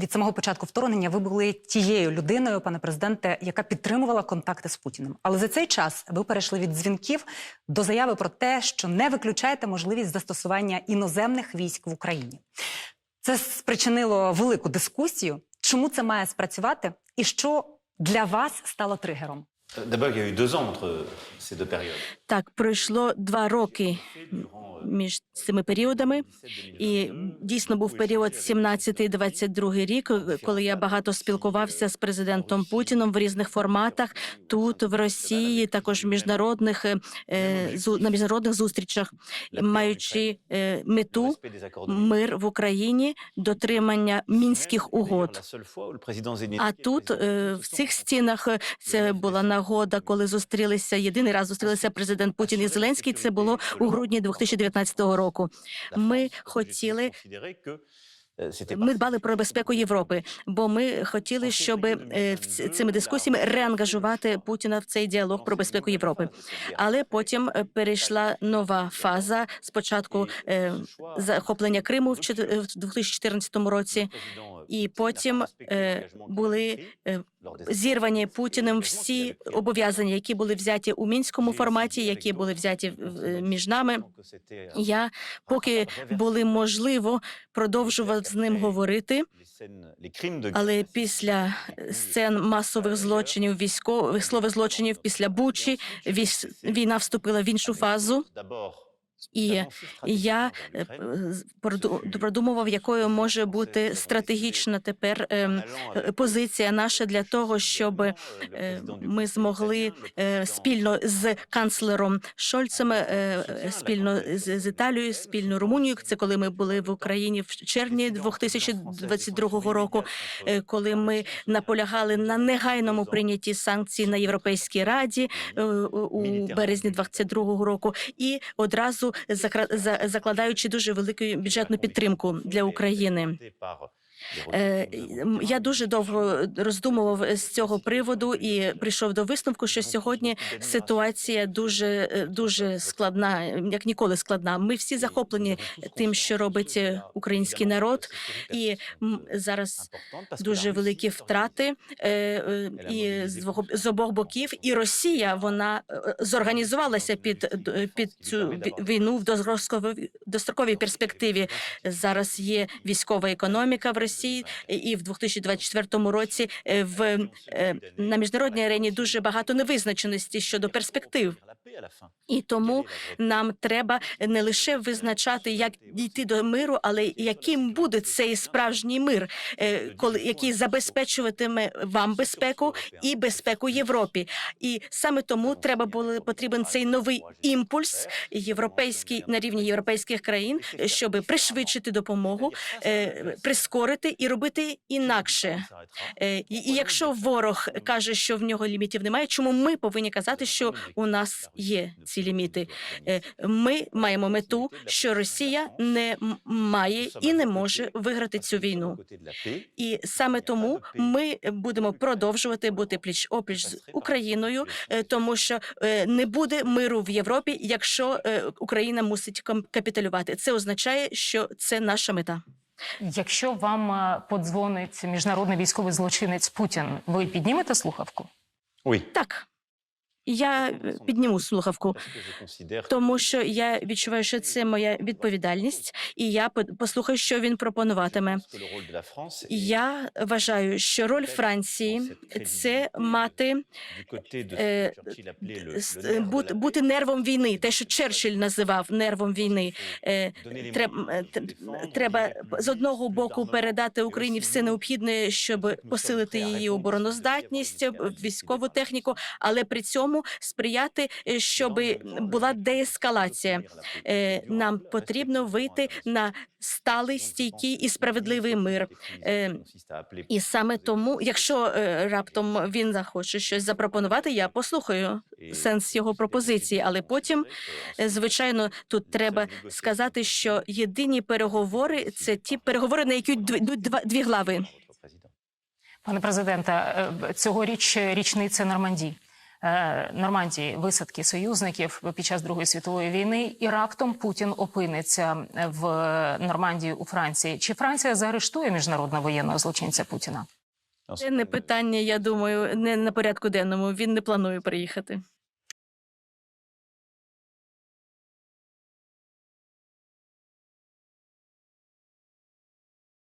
Від самого початку вторгнення ви були тією людиною, пане президенте, яка підтримувала контакти з Путіним. Але за цей час ви перейшли від дзвінків до заяви про те, що не виключаєте можливість застосування іноземних військ в Україні. Це спричинило велику дискусію. Чому це має спрацювати, і що для вас стало тригером? D'abord, il y a eu deux ans entre ces deux périodes. Так, пройшло два роки між цими періодами, і дійсно був період 17-22 рік, коли я багато спілкувався з президентом Путіном в різних форматах тут, в Росії, також в міжнародних е, на міжнародних зустрічах, маючи е, мету мир в Україні, дотримання мінських угод. А тут е, в цих стінах це була нагода, коли зустрілися єдиний раз зустрілися президент Путін і Зеленський. Це було у грудні 2019 року. Ми хотіли ми дбали про безпеку Європи, бо ми хотіли, щоб е, цими дискусіями реангажувати Путіна в цей діалог про безпеку Європи. Але потім е, перейшла нова фаза. Спочатку е, захоплення Криму в 2014 році. І потім е, були е, зірвані Путіним всі обов'язання, які були взяті у мінському форматі, які були взяті між нами. Я поки були можливо продовжував з ним говорити, але після сцен масових злочинів, військових слових злочинів після Бучі, війна вступила в іншу фазу. І я е, проду- продумував, якою може бути стратегічна тепер ем, е, позиція наша для того, щоб е, ми змогли е, спільно з канцлером Шольцем, е, е, спільно з, Італією, спільно Румунією. Це коли ми були в Україні в червні 2022 року, е, коли ми наполягали на негайному прийнятті санкцій на Європейській раді е, у березні 22 року, і одразу закладаючи дуже велику бюджетну підтримку для України. Е, Я дуже довго роздумував з цього приводу і прийшов до висновку, що сьогодні ситуація дуже е, дуже складна, як ніколи складна. Ми всі захоплені тим, що робить е, український народ, і зараз дуже великі втрати е, е, і з обох боків. І Росія вона е, зорганізувалася під під цю війну в достроковій перспективі. Зараз є військова економіка в Росії, і в 2024 році е, в е, на міжнародній арені дуже багато невизначеності щодо перспектив. І тому нам треба не лише визначати, як дійти до миру, але яким буде цей справжній мир, е, коли який забезпечуватиме вам безпеку і безпеку Європі. І саме тому треба було потрібен цей новий імпульс європейський на рівні європейських країн, щоб пришвидшити допомогу, е, прискорити і робити інакше. Е, і якщо ворог каже, що в нього лімітів немає, чому ми повинні казати, що у нас є ці ліміти? Е, Ми маємо мету, що Росія не має і не може виграти цю війну. І саме тому ми будемо продовжувати бути пліч опліч з Україною, е, тому що е, не буде миру в Європі, якщо Україна мусить капітулювати. Це означає, що це наша мета. Якщо вам подзвонить міжнародний військовий злочинець Путін, ви піднімете слухавку? Oui. Так. Я е, підніму слухавку, тому що я відчуваю, що це моя відповідальність, і я по- послухаю, що він пропонуватиме. Я вважаю, що роль Франції це мати е, е, бути, нервом війни, те, що Черчилль називав нервом війни. Е, Треб- е, Треба з одного боку передати Україні все необхідне, щоб посилити її обороноздатність, е, військову техніку, але при цьому сприяти, е, щоб була деескалація. Е, Нам потрібно вийти на сталий, стійкий і справедливий мир. Е, І саме тому, якщо раптом він захоче щось запропонувати, я послухаю сенс його пропозиції. Але потім, звичайно, тут треба сказати, що єдині переговори це ті переговори, на які йдуть дві, глави. Пане президенте, цьогоріч річниця Нормандії. Е, Нормандії висадки союзників під час Другої світової війни, і раптом Путін опиниться в Нормандії у Франції. Чи Франція заарештує міжнародного воєнного злочинця Путіна? Це не питання, я думаю, не на порядку денному. Він не планує приїхати.